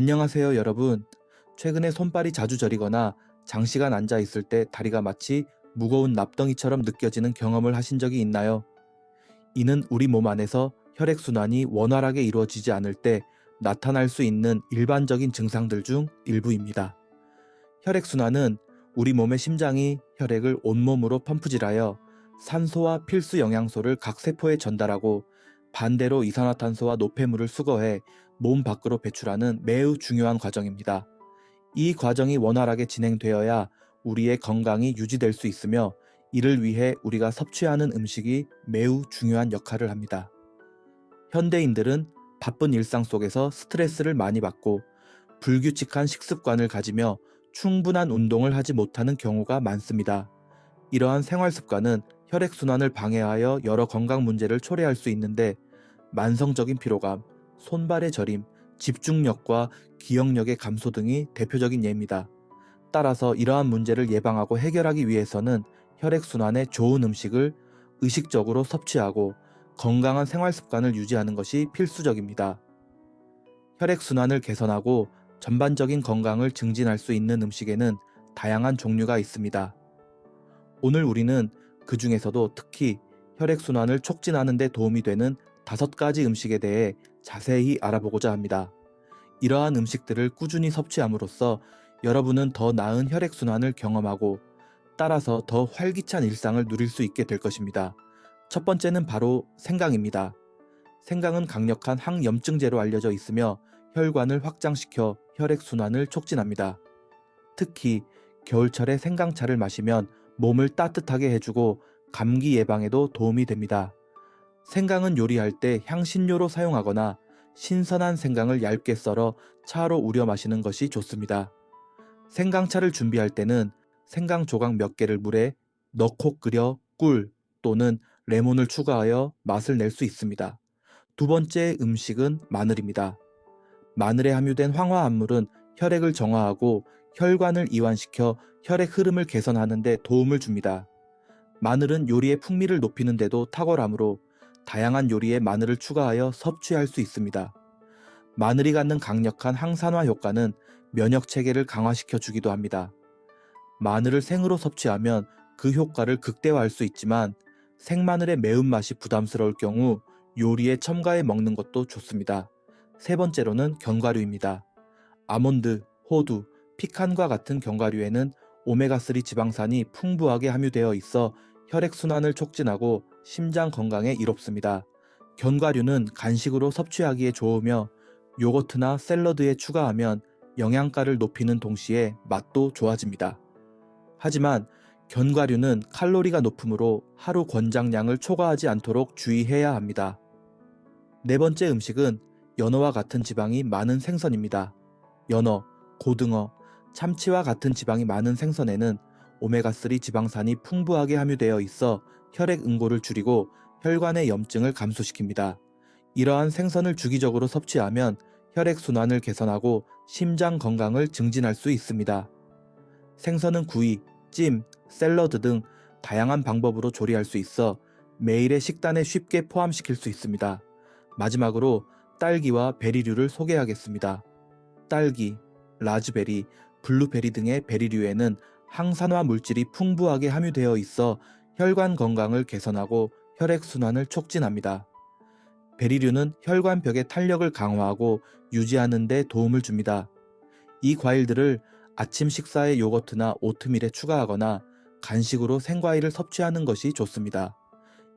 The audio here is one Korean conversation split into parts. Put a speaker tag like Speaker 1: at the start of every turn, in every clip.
Speaker 1: 안녕하세요, 여러분. 최근에 손발이 자주 저리거나 장시간 앉아 있을 때 다리가 마치 무거운 납덩이처럼 느껴지는 경험을 하신 적이 있나요? 이는 우리 몸 안에서 혈액순환이 원활하게 이루어지지 않을 때 나타날 수 있는 일반적인 증상들 중 일부입니다. 혈액순환은 우리 몸의 심장이 혈액을 온몸으로 펌프질하여 산소와 필수 영양소를 각 세포에 전달하고 반대로 이산화탄소와 노폐물을 수거해 몸 밖으로 배출하는 매우 중요한 과정입니다. 이 과정이 원활하게 진행되어야 우리의 건강이 유지될 수 있으며 이를 위해 우리가 섭취하는 음식이 매우 중요한 역할을 합니다. 현대인들은 바쁜 일상 속에서 스트레스를 많이 받고 불규칙한 식습관을 가지며 충분한 운동을 하지 못하는 경우가 많습니다. 이러한 생활 습관은 혈액순환을 방해하여 여러 건강 문제를 초래할 수 있는데 만성적인 피로감, 손발의 저림, 집중력과 기억력의 감소 등이 대표적인 예입니다. 따라서 이러한 문제를 예방하고 해결하기 위해서는 혈액순환에 좋은 음식을 의식적으로 섭취하고 건강한 생활 습관을 유지하는 것이 필수적입니다. 혈액순환을 개선하고 전반적인 건강을 증진할 수 있는 음식에는 다양한 종류가 있습니다. 오늘 우리는 그 중에서도 특히 혈액순환을 촉진하는 데 도움이 되는 다섯 가지 음식에 대해 자세히 알아보고자 합니다. 이러한 음식들을 꾸준히 섭취함으로써 여러분은 더 나은 혈액순환을 경험하고 따라서 더 활기찬 일상을 누릴 수 있게 될 것입니다. 첫 번째는 바로 생강입니다. 생강은 강력한 항염증제로 알려져 있으며 혈관을 확장시켜 혈액순환을 촉진합니다. 특히 겨울철에 생강차를 마시면 몸을 따뜻하게 해주고 감기 예방에도 도움이 됩니다. 생강은 요리할 때 향신료로 사용하거나 신선한 생강을 얇게 썰어 차로 우려 마시는 것이 좋습니다. 생강차를 준비할 때는 생강 조각 몇 개를 물에 넣고 끓여 꿀 또는 레몬을 추가하여 맛을 낼 수 있습니다. 두 번째 음식은 마늘입니다. 마늘에 함유된 황화합물은 혈액을 정화하고 혈관을 이완시켜 혈액 흐름을 개선하는 데 도움을 줍니다. 마늘은 요리의 풍미를 높이는 데도 탁월하므로 다양한 요리에 마늘을 추가하여 섭취할 수 있습니다. 마늘이 갖는 강력한 항산화 효과는 면역 체계를 강화시켜 주기도 합니다. 마늘을 생으로 섭취하면 그 효과를 극대화할 수 있지만 생마늘의 매운맛이 부담스러울 경우 요리에 첨가해 먹는 것도 좋습니다. 세 번째로는 견과류입니다. 아몬드, 호두, 피칸과 같은 견과류에는 오메가3 지방산이 풍부하게 함유되어 있어 혈액순환을 촉진하고 심장 건강에 이롭습니다. 견과류는 간식으로 섭취하기에 좋으며 요거트나 샐러드에 추가하면 영양가를 높이는 동시에 맛도 좋아집니다. 하지만 견과류는 칼로리가 높으므로 하루 권장량을 초과하지 않도록 주의해야 합니다. 네 번째 음식은 연어와 같은 지방이 많은 생선입니다. 연어, 고등어, 참치와 같은 지방이 많은 생선에는 오메가3 지방산이 풍부하게 함유되어 있어 혈액 응고를 줄이고 혈관의 염증을 감소시킵니다. 이러한 생선을 주기적으로 섭취하면 혈액 순환을 개선하고 심장 건강을 증진할 수 있습니다. 생선은 구이, 찜, 샐러드 등 다양한 방법으로 조리할 수 있어 매일의 식단에 쉽게 포함시킬 수 있습니다. 마지막으로 딸기와 베리류를 소개하겠습니다. 딸기, 라즈베리, 블루베리 등의 베리류에는 항산화 물질이 풍부하게 함유되어 있어 혈관 건강을 개선하고 혈액순환을 촉진합니다. 베리류는 혈관벽의 탄력을 강화하고 유지하는 데 도움을 줍니다. 이 과일들을 아침 식사에 요거트나 오트밀에 추가하거나 간식으로 생과일을 섭취하는 것이 좋습니다.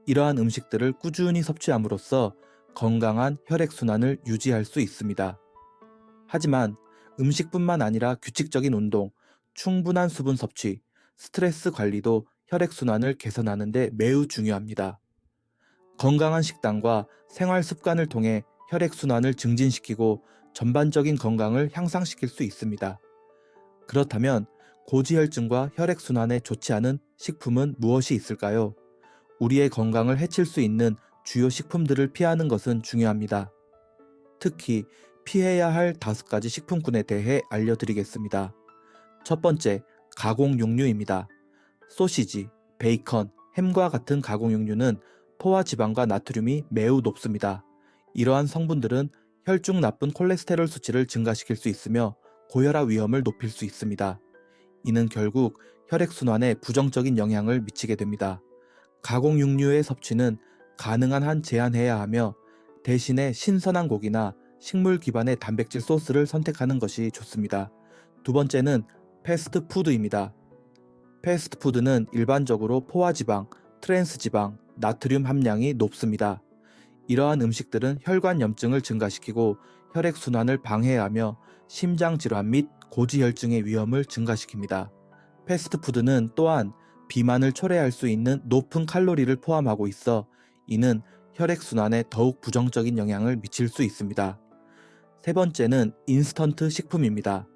Speaker 1: 이러한 음식들을 꾸준히 섭취함으로써 건강한 혈액순환을 유지할 수 있습니다. 하지만 음식뿐만 아니라 규칙적인 운동, 충분한 수분 섭취, 스트레스 관리도 혈액순환을 개선하는 데 매우 중요합니다. 건강한 식단과 생활 습관을 통해 혈액순환을 증진시키고 전반적인 건강을 향상시킬 수 있습니다. 그렇다면 고지혈증과 혈액순환에 좋지 않은 식품은 무엇이 있을까요? 우리의 건강을 해칠 수 있는 주요 식품들을 피하는 것은 중요합니다. 특히 피해야 할 다섯 가지 식품군에 대해 알려드리겠습니다. 첫 번째, 가공 육류입니다. 소시지, 베이컨, 햄과 같은 가공육류는 포화 지방과 나트륨이 매우 높습니다. 이러한 성분들은 혈중 나쁜 콜레스테롤 수치를 증가시킬 수 있으며 고혈압 위험을 높일 수 있습니다. 이는 결국 혈액순환에 부정적인 영향을 미치게 됩니다. 가공 육류의 섭취는 가능한 한 제한해야 하며 대신에 신선한 고기나 식물 기반의 단백질 소스를 선택하는 것이 좋습니다. 두 번째는 패스트푸드입니다. 패스트푸드는 일반적으로 포화지방, 트랜스지방, 나트륨 함량이 높습니다. 이러한 음식들은 혈관 염증을 증가시키고 혈액순환을 방해하며 심장질환 및 고지혈증의 위험을 증가시킵니다. 패스트푸드는 또한 비만을 초래할 수 있는 높은 칼로리를 포함하고 있어 이는 혈액순환에 더욱 부정적인 영향을 미칠 수 있습니다. 세 번째는 인스턴트 식품입니다.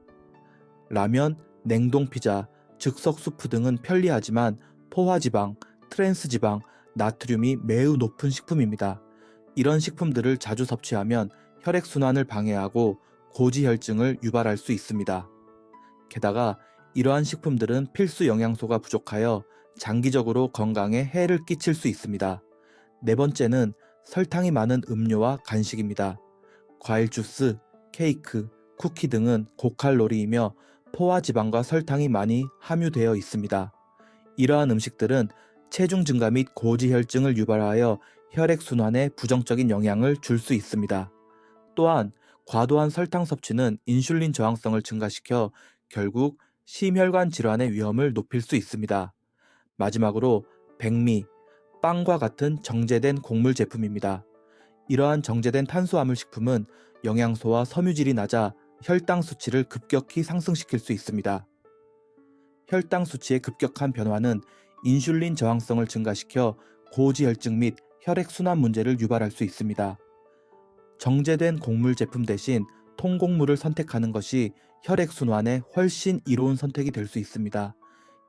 Speaker 1: 라면, 냉동 피자, 즉석 수프 등은 편리하지만 포화지방, 트랜스지방, 나트륨이 매우 높은 식품입니다. 이런 식품들을 자주 섭취하면 혈액순환을 방해하고 고지혈증을 유발할 수 있습니다. 게다가 이러한 식품들은 필수 영양소가 부족하여 장기적으로 건강에 해를 끼칠 수 있습니다. 네 번째는 설탕이 많은 음료와 간식입니다. 과일 주스, 케이크, 쿠키 등은 고칼로리이며 포화 지방과 설탕이 많이 함유되어 있습니다. 이러한 음식들은 체중 증가 및 고지혈증을 유발하여 혈액순환에 부정적인 영향을 줄 수 있습니다. 또한 과도한 설탕 섭취는 인슐린 저항성을 증가시켜 결국 심혈관 질환의 위험을 높일 수 있습니다. 마지막으로 백미, 빵과 같은 정제된 곡물 제품입니다. 이러한 정제된 탄수화물 식품은 영양소와 섬유질이 낮아 혈당 수치를 급격히 상승시킬 수 있습니다. 혈당 수치의 급격한 변화는 인슐린 저항성을 증가시켜 고지혈증 및 혈액순환 문제를 유발할 수 있습니다. 정제된 곡물 제품 대신 통곡물을 선택하는 것이 혈액순환에 훨씬 이로운 선택이 될 수 있습니다.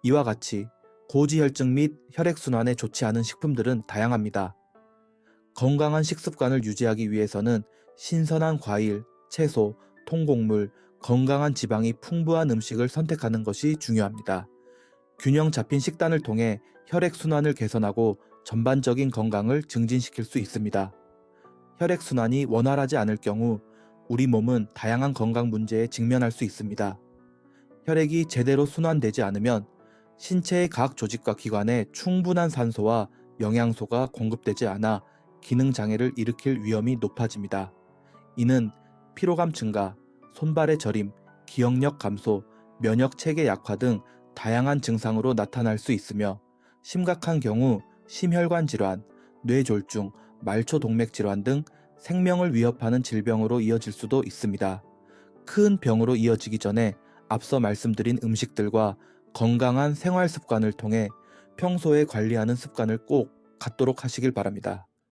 Speaker 1: 이와 같이 고지혈증 및 혈액순환에 좋지 않은 식품들은 다양합니다. 건강한 식습관을 유지하기 위해서는 신선한 과일, 채소, 통곡물, 건강한 지방이 풍부한 음식을 선택하는 것이 중요합니다. 균형 잡힌 식단을 통해 혈액순환을 개선하고 전반적인 건강을 증진시킬 수 있습니다. 혈액순환이 원활하지 않을 경우 우리 몸은 다양한 건강 문제에 직면할 수 있습니다. 혈액이 제대로 순환되지 않으면 신체의 각 조직과 기관에 충분한 산소와 영양소가 공급되지 않아 기능 장애를 일으킬 위험이 높아집니다. 이는 피로감 증가, 손발의 저림, 기억력 감소, 면역 체계 약화 등 다양한 증상으로 나타날 수 있으며 심각한 경우 심혈관 질환, 뇌졸중, 말초 동맥 질환 등 생명을 위협하는 질병으로 이어질 수도 있습니다. 큰 병으로 이어지기 전에 앞서 말씀드린 음식들과 건강한 생활 습관을 통해 평소에 관리하는 습관을 꼭 갖도록 하시길 바랍니다.